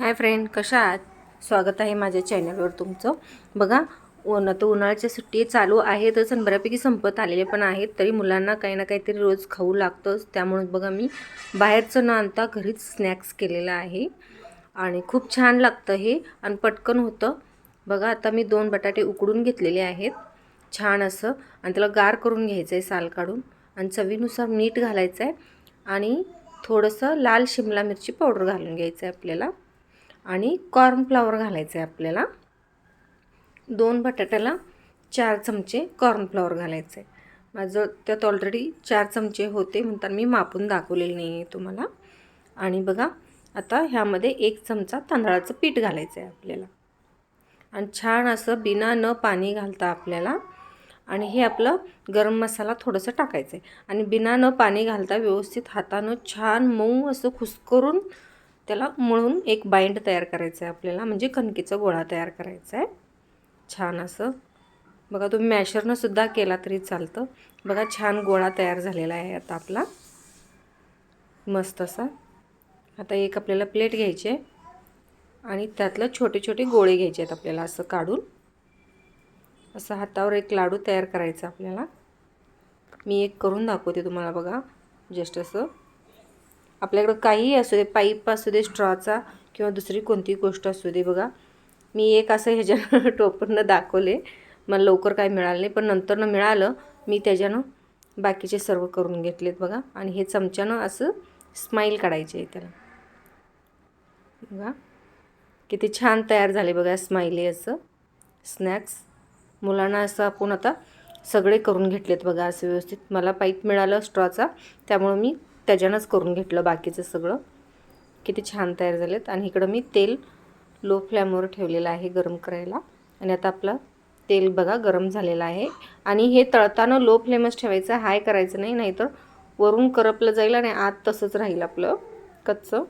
Hi friend कशा आहात? स्वागत आहे माझ्या चॅनलवर तुमचं. बघा ऊन तर उन्हाळ्याच्या सुट्टी चालू आहेतच आणि बऱ्यापैकी संपत आलेले पण आहेत तरी मुलांना काही ना काहीतरी रोज खाऊ लागतंच त्यामुळे बघा मी बाहेरचं न आणता घरीच स्नॅक्स केलेलं आहे. आणि खूप छान लागतं हे आणि पटकन होतं. बघा आता मी दोन बटाटे उकडून घेतलेले आहेत छान असं आणि त्याला गार करून घ्यायचं आहे साल काढून. आणि चवीनुसार मीठ घालायचं आहे आणि थोडंसं लाल शिमला मिरची पावडर घालून घ्यायचं आहे आपल्याला. आणि कॉर्नफ्लॉवर घालायचं आहे आपल्याला. दोन बटाट्याला चार चमचे कॉर्नफ्लॉवर घालायचं आहे माझं त्यात ऑलरेडी चार चमचे होते म्हणताना मी मापून दाखवलेलं नाही आहे तुम्हाला. आणि बघा आता ह्यामध्ये एक चमचा तांदळाचं पीठ घालायचं आहे आपल्याला. आणि छान असं बिना न पाणी घालता आपल्याला. आणि हे आपलं गरम मसाला थोडंसं टाकायचं आहे आणि बिना न पाणी घालता व्यवस्थित हातानं छान मऊ असं खुसकरून त्याला मळून एक बाइंड तयार करायचं आहे आपल्याला म्हणजे कणकेचा गोळा तयार करायचा आहे छान असं. बघा तुम्ही मॅशरनं सुद्धा केला तरी चालतं. बघा छान गोळा तयार झालेला आहे आता आपला. मस्त असा. आता एक आपल्याला प्लेट घ्यायची आहे आणि त्यातलं छोटे छोटे गोळे घ्यायचे आहेत आपल्याला असं काढून. असं हातावर एक लाडू तयार करायचा आपल्याला. मी एक करून दाखवते तुम्हाला बघा जस्ट असं. आपल्याकडं काहीही असू दे पाईप असू दे स्ट्रॉचा किंवा दुसरी कोणतीही गोष्ट असू दे बघा. मी एक असं ह्याच्यानं टोपणनं दाखवले. मला लवकर काय मिळालं नाही पण नंतरनं मिळालं मी त्याच्यानं बाकीचे सर्व करून घेतलेत बघा. आणि हे चमच्यानं असं स्माईल काढायचे आहे त्याला. बघा. किती छान तयार झाले बघा स्माइली असं. स्नॅक्स. मुलांना असं आपण आता सगळे करून घेतलेत बघा असं व्यवस्थित. मला पाईप मिळालं स्ट्रॉचा त्यामुळं मी त्याच्यानंच करून घेतलं बाकीचं सगळं. किती छान तयार झालेत. आणि इकडं मी तेल लो फ्लॅमवर ठेवलेलं आहे गरम करायला. आणि आता आपलं तेल बघा गरम झालेलं आहे. आणि हे तळताना लो फ्लेमच ठेवायचं हाय करायचं नाही नाहीतर वरून करपलं जाईल आणि आत तसंच राहील आपलं कच्चं.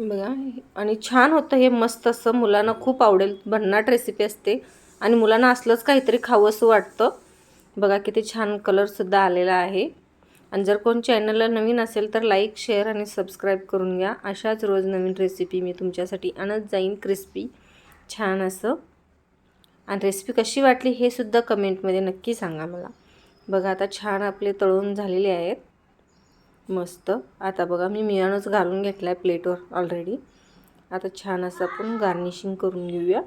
बघा आणि छान होतं हे मस्त असं. मुलांना खूप आवडेल. भन्नाट रेसिपी असते. आणि मुलांना असलंच काहीतरी खावं असं वाटतं. बघा किती छान कलरसुद्धा आलेला आहे. आणि जर कोण चॅनलला नवीन असेल तर लाईक शेअर आणि सबस्क्राईब करून घ्या. अशाच रोज नवीन रेसिपी मी तुमच्यासाठी आणत जाईन. क्रिस्पी छान असं. आणि रेसिपी कशी वाटली हे सुद्धा कमेंटमध्ये नक्की सांगा मला. बघा आता छान आपले तळून झालेले आहेत. मस्त. आता बघा मी मियानच घालून घेतला आहे प्लेटवर ऑलरेडी आता छान असं आपण गार्निशिंग करून घेऊया.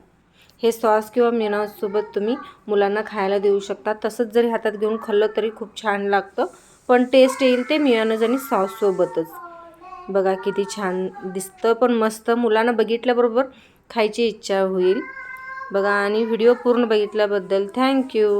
हे सॉस किंवा मिनासोबत तुम्ही मुलांना खायला देऊ शकता. तसंच जरी हातात घेऊन खाल्लं तरी खूप छान लागतं. पण टेस्ट येईल ते मिळणंच आणि सॉससोबतच बघा किती छान दिसतं पण मस्त. मुलांना बघितल्याबरोबर खायची इच्छा होईल. बघा आणि व्हिडिओ पूर्ण बघितल्याबद्दल थँक्यू